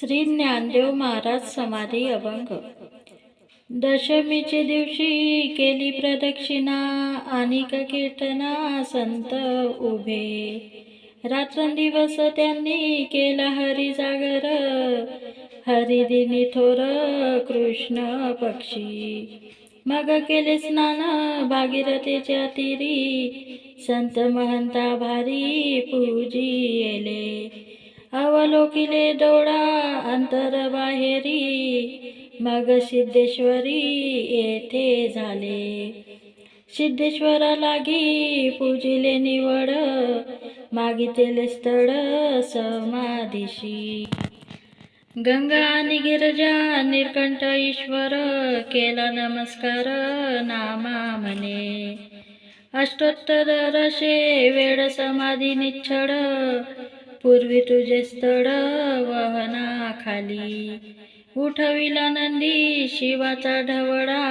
श्री ज्ञानदेव महाराज समाधी अभंग. दशमीचे दिवशी केली प्रदक्षिणा आणि कीर्तना संत उभे. रात्रंदिवस त्यांनी केला हरी जागर हरिदिनी थोर कृष्ण पक्षी. मग केले स्नान भागीरथेच्या तिरी संत महंता भारी पूजी येले अवलोकिले डोळा अंतर बाहेरी. मग सिद्धेश्वरी येथे झाले. सिद्धेश्वरा लागी पूजिले निवड मागितले स्थळ समाधीशी. गंगा आणि गिरजा निर्कंठ ईश्वर केला नमस्कार नामा म्हणे अष्टोत्तर रसे वेळ समाधी निच्छड पूर्वी तुझे स्थळ वहना खाली उठविला नंदी शिवाचा ढवळा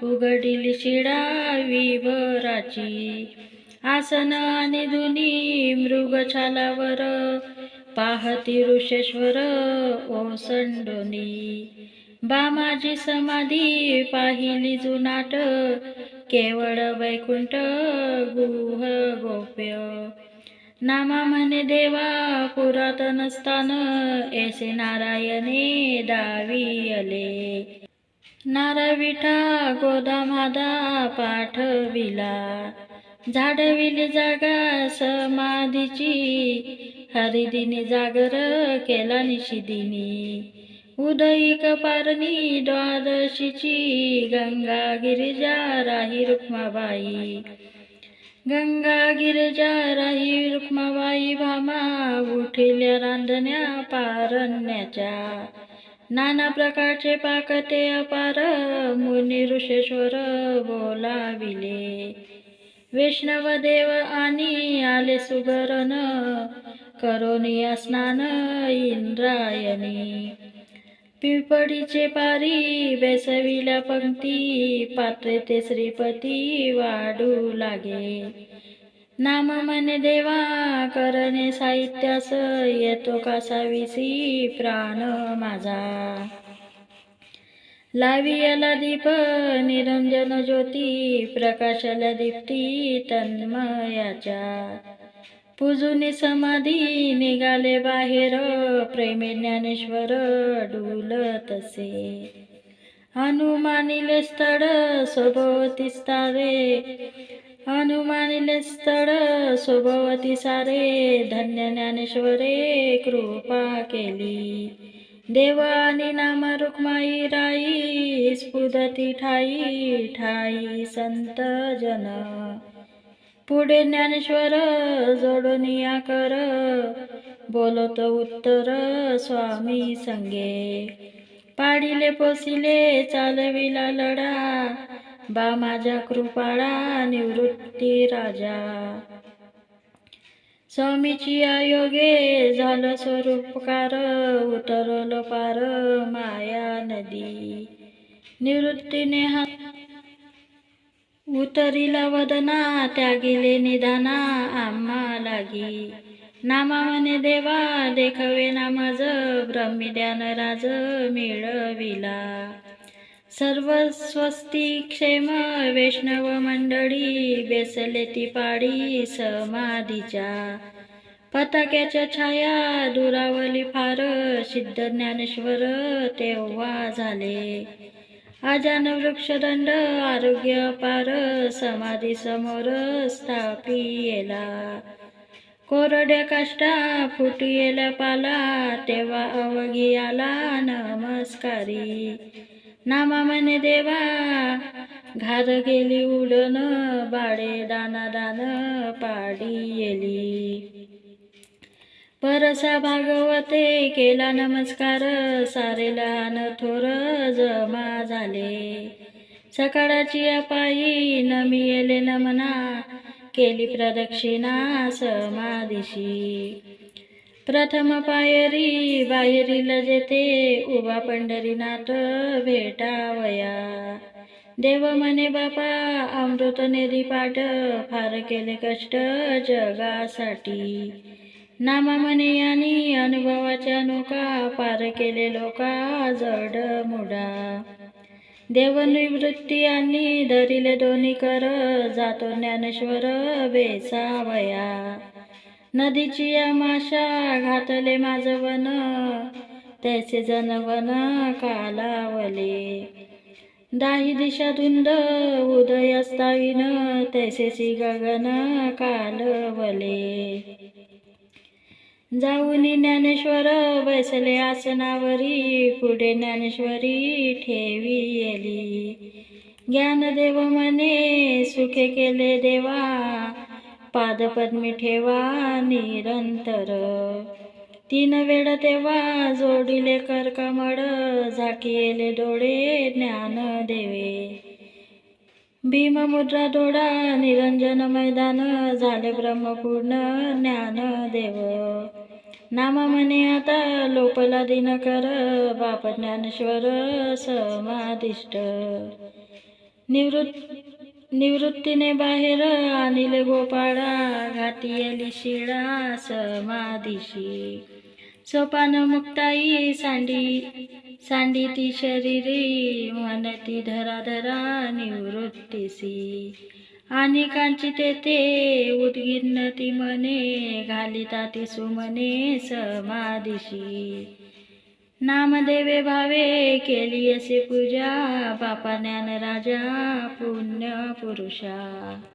उघडील शिडा विवराची आसन आणि धुनी मृगछालावर पाहती ऋषेश्वर ओसंडोनी. बामाजी समाधी पाहिली जुनाट केवळ वैकुंठ गुह गोप्य. नामा म्हणे देवा पुरातन स्थान ऐसे नारायणे दावी अले नाराविठा गोदामादा पाठविला झाडविली जागा समाधीची. हरिदिनी जागर केला निशिदिनी. उदयिक पारणी द्वादशीची. गंगा गिरिजा राही रुक्माबाई. गंगा गिरजा राही रुक्माबाई भामा उठिल्या रांधण्या पारण्याच्या. नाना प्रकारचे पाकते अपार मुनी ऋषेश्वर बोलाविले. वैष्णव देव आणि आले सुगरण करोनिया स्नान इंद्रायणी. पिपडीचे पारी बेसविला पंक्ती पात्र ते श्रीपती वाढू लागे. नाम म्हणे देवा करणे साहित्यास येतो कासाविसी प्राण माझा. लावियाला दीप निरंजन ज्योती प्रकाशाला दीप्ती तन्मयाच्या. पूजुनी समाधी निघाले बाहेर. प्रेमे ज्ञानेश्वर डुलतसे हनुमानिले स्थळ सोभवती सारे. हनुमानिले स्थळ सोभवती सारे. धन्य ज्ञानेश्वरे कृपा केली. देवानी आणि नाम रुक्माई राई स्फुदती ठाई ठाई संत जन. पुढे ज्ञानेश्वर जोडनिया कर. बोलत उत्तर स्वामी संगे. पाडिले पोसिले चालविला लढा. बा माझ्या कृपाळा निवृत्ती राजा. स्वामीची आयोगे झालं स्वरूपकार उतरलो पार माया नदी. निवृत्तीने हा उतरिला वदना त्यागिले निदाना आम्हा लागी. नामा म्हणे देवा देखवे नामज ब्रह्मी राज मिळविला. सर्व स्वस्ती क्षेम वैष्णव मंडळी बेसले ती पाडी समाधीच्या. पताक्याच्या छाया दुरावली फार सिद्ध ज्ञानेश्वर तेव्हा झाले. अजान वृक्षदंड आरोग्य पार समाधी समोर स्थापियेला. कोरड्या काष्टा फुटियेला पाला तेव्हा अवघी आला नमस्कारी. नामा म्हणे देवा घार गेली उडन बाडे दाना दान पाडी येली परसा भागवते केला नमस्कार सारे लहान थोर जमा झाले. सकाळची अपायी नमी येले नमना केली प्रदक्षिणा समाधीशी. प्रथम पायरी बाहेरीला जेथे उभा पंढरीनाथ भेटावया. देव म्हणे बापा अमृत नेरी पाठ फार केले कष्ट जगासाठी. नामा आणि अनुभवाच्या नौका पार केले लोका जड मुडा. देवनिवृत्ती आणि धरिले दोन्ही कर जातो ज्ञानेश्वर बेसावया नदीची या माशा घातले माझं वन त्याचे जनवन कालावले. दाही दिशा धुंद उदयास्ताविन तैसेची गगन कालवले. जाऊनी ज्ञानेश्वर बैसले आसनावरी पुढे ज्ञानेश्वरी ठेवी येली. ज्ञानदेव मने सुखे केले देवा पादपद्मी ठेवा निरंतर. तीन वेळ तेव्हा जोडिले कर कमळ झाकी येले डोळे ज्ञानदेवे भीममुद्रा डोळा निरंजन मैदान झाले ब्रह्मपूर्ण ज्ञान देव. नामा म्हणे आता लोपला दिन कर बाप ज्ञानेश्वर समाधिष्ट. निवृत्त निवृत्तीने बाहेर आणिले गोपाळा घाटी शिळा समाधीशी. सोपान मुक्ताई सांडी सांडी ती शरीरी म्हणती धरा धरा निवृत्तीसी. आणि कांची तेथे उद्गिन्नती मने घालिता ती सुमने समाधीशी. नामदेवे भावे केली असे पूजा बापा ज्ञान राजा पुण्य पुरुषा